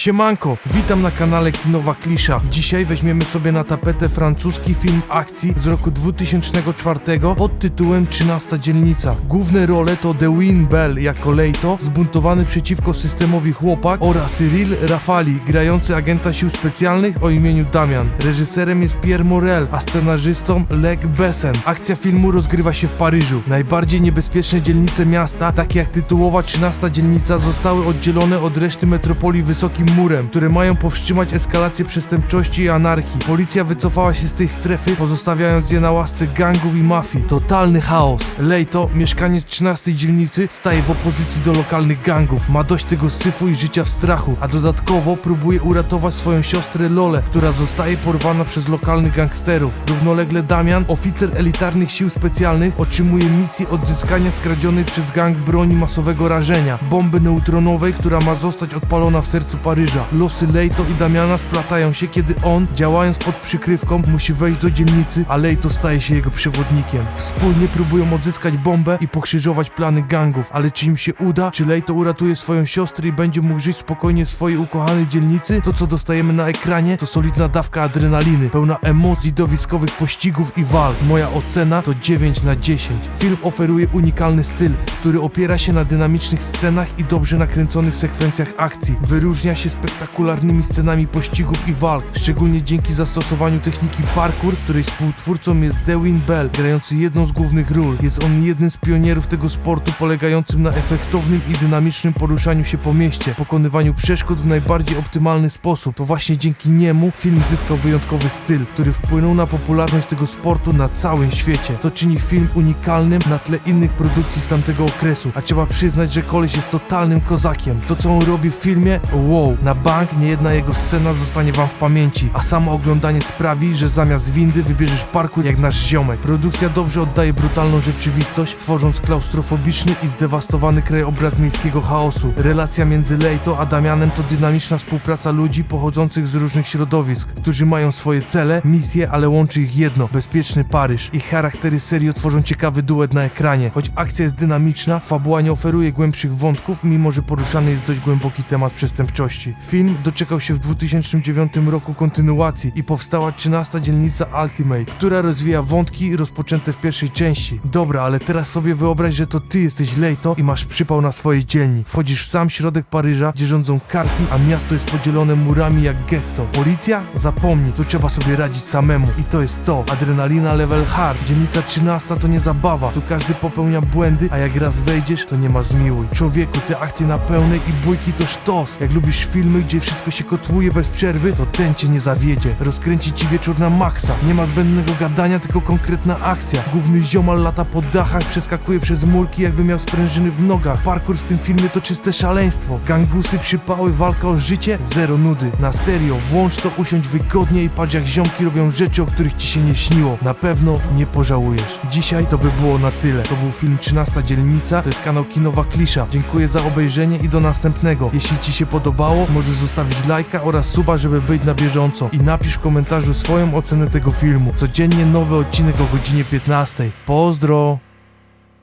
Siemanko, witam na kanale Kinowa Klisza. Dzisiaj weźmiemy sobie na tapetę francuski film akcji z roku 2004 pod tytułem 13 dzielnica. Główne role to Dewin Bell jako Leito, zbuntowany przeciwko systemowi chłopak oraz Cyril Rafali, grający agenta sił specjalnych o imieniu Damian. Reżyserem jest Pierre Morel, a scenarzystą Lech Besson. Akcja filmu rozgrywa się w Paryżu. Najbardziej niebezpieczne dzielnice miasta, takie jak tytułowa 13 dzielnica, zostały oddzielone od reszty metropolii wysokim murem, które mają powstrzymać eskalację przestępczości i anarchii. Policja wycofała się z tej strefy, pozostawiając je na łasce gangów i mafii. Totalny chaos. Leito, mieszkaniec 13 dzielnicy, staje w opozycji do lokalnych gangów. Ma dość tego syfu i życia w strachu, a dodatkowo próbuje uratować swoją siostrę Lolę, która zostaje porwana przez lokalnych gangsterów. Równolegle Damian, oficer elitarnych sił specjalnych, otrzymuje misję odzyskania skradzionej przez gang broni masowego rażenia, bomby neutronowej, która ma zostać odpalona w sercu Paryża. Losy Leito i Damiana splatają się, kiedy on, działając pod przykrywką, musi wejść do dzielnicy, a Leito staje się jego przewodnikiem. Wspólnie próbują odzyskać bombę i pokrzyżować plany gangów, ale czy im się uda? Czy Leito uratuje swoją siostrę i będzie mógł żyć spokojnie w swojej ukochanej dzielnicy? To, co dostajemy na ekranie, to solidna dawka adrenaliny, pełna emocji, dowiskowych pościgów i walk. Moja ocena to 9 na 10. Film oferuje unikalny styl, który opiera się na dynamicznych scenach i dobrze nakręconych sekwencjach akcji. Wyróżnia się spektakularnymi scenami pościgów i walk, szczególnie dzięki zastosowaniu techniki parkour, której współtwórcą jest Dewin Bell, grający jedną z głównych ról. Jest on jednym z pionierów tego sportu, polegającym na efektownym i dynamicznym poruszaniu się po mieście, pokonywaniu przeszkód w najbardziej optymalny sposób. To właśnie dzięki niemu film zyskał wyjątkowy styl, który wpłynął na popularność tego sportu na całym świecie. To czyni film unikalnym na tle innych produkcji z tamtego okresu, a trzeba przyznać, że koleś jest totalnym kozakiem. To co on robi w filmie, wow, na bank niejedna jego scena zostanie wam w pamięci, a samo oglądanie sprawi, że zamiast windy wybierzesz parkour jak nasz ziomek. Produkcja dobrze oddaje brutalną rzeczywistość, tworząc klaustrofobiczny i zdewastowany krajobraz miejskiego chaosu. Relacja między Leito a Damianem to dynamiczna współpraca ludzi pochodzących z różnych środowisk, którzy mają swoje cele, misje, ale łączy ich jedno bezpieczny Paryż. Ich charaktery serio tworzą ciekawy duet na ekranie. Choć akcja jest dynamiczna, fabuła nie oferuje głębszych wątków, mimo że poruszany jest dość głęboki temat przestępczości. Film doczekał się w 2009 roku kontynuacji i powstała 13 dzielnica Ultimate, która rozwija wątki rozpoczęte w pierwszej części. Dobra, ale teraz sobie wyobraź, że to ty jesteś Leito i masz przypał na swojej dzielni. Wchodzisz w sam środek Paryża, gdzie rządzą karki, a miasto jest podzielone murami jak getto. Policja? Zapomnij, tu trzeba sobie radzić samemu. I to jest to. Adrenalina level hard. Dzielnica 13 to nie zabawa. Tu każdy popełnia błędy, a jak raz wejdziesz, to nie ma zmiłuj. Człowieku, te akcje na pełnej i bójki to sztos. Jak lubisz filmy, gdzie wszystko się kotłuje bez przerwy, to ten cię nie zawiedzie. Rozkręci ci wieczór na maksa. Nie ma zbędnego gadania, tylko konkretna akcja. Główny ziomal lata po dachach, przeskakuje przez murki, jakby miał sprężyny w nogach. Parkour w tym filmie to czyste szaleństwo. Gangusy, przypały, walka o życie, zero nudy. Na serio, włącz to, usiądź wygodnie i patrz jak ziomki robią rzeczy, o których ci się nie śniło. Na pewno nie pożałujesz. Dzisiaj to by było na tyle. To był film 13 to jest kanał Kinowa Klisza. Dziękuję za obejrzenie i do następnego. Jeśli ci się podobało, możesz zostawić lajka oraz suba, żeby być na bieżąco. I napisz w komentarzu swoją ocenę tego filmu. Codziennie nowy odcinek o godzinie 15. Pozdro!